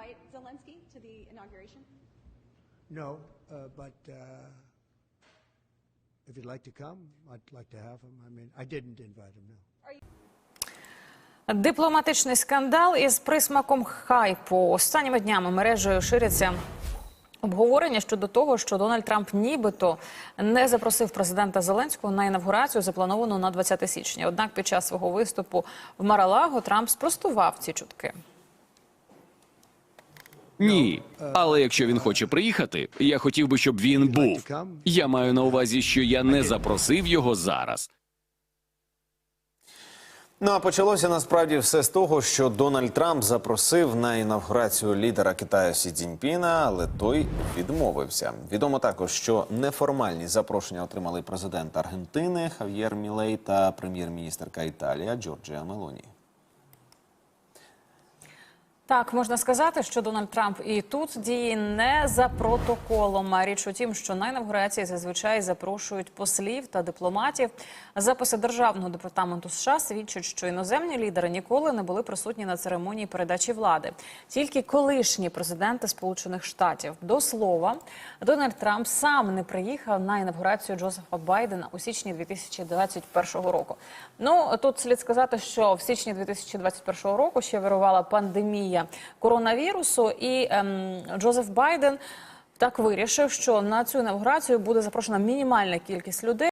invite Zelensky to the inauguration? No, uh, but uh, if you'd like to come, I'd like to have him. I mean, I didn't invite him, no. Дипломатичний скандал із присмаком хайпу. Останніми днями мережею ширяться обговорення щодо того, що Дональд Трамп нібито не запросив президента Зеленського на інавгурацію, заплановану на 20 січня. Однак під час свого виступу в Маралаго Трамп спростував ці чутки. Ні, але якщо він хоче приїхати, я хотів би, щоб він був. Я маю на увазі, що я не запросив його зараз. Ну а почалося насправді все з того, що Дональд Трамп запросив на інавгурацію лідера Китаю Сі Цзіньпіна, але той відмовився. Відомо також, що неформальні запрошення отримали президент Аргентини Хав'єр Мілей та прем'єр-міністерка Італія Джорджія Мелоні. Так, можна сказати, що Дональд Трамп і тут діє не за протоколом. А річ у тім, що на інавгурації зазвичай запрошують послів та дипломатів. Записи державного департаменту США свідчать, що іноземні лідери ніколи не були присутні на церемонії передачі влади. Тільки колишні президенти Сполучених Штатів. До слова, Дональд Трамп сам не приїхав на інавгурацію Джозефа Байдена у січні 2021 року. Ну тут слід сказати, що в січні 2021 року ще вирувала пандемія коронавірусу, і ем, Джозеф Байден так вирішив, що на цю інавгурацію буде запрошена мінімальна кількість людей.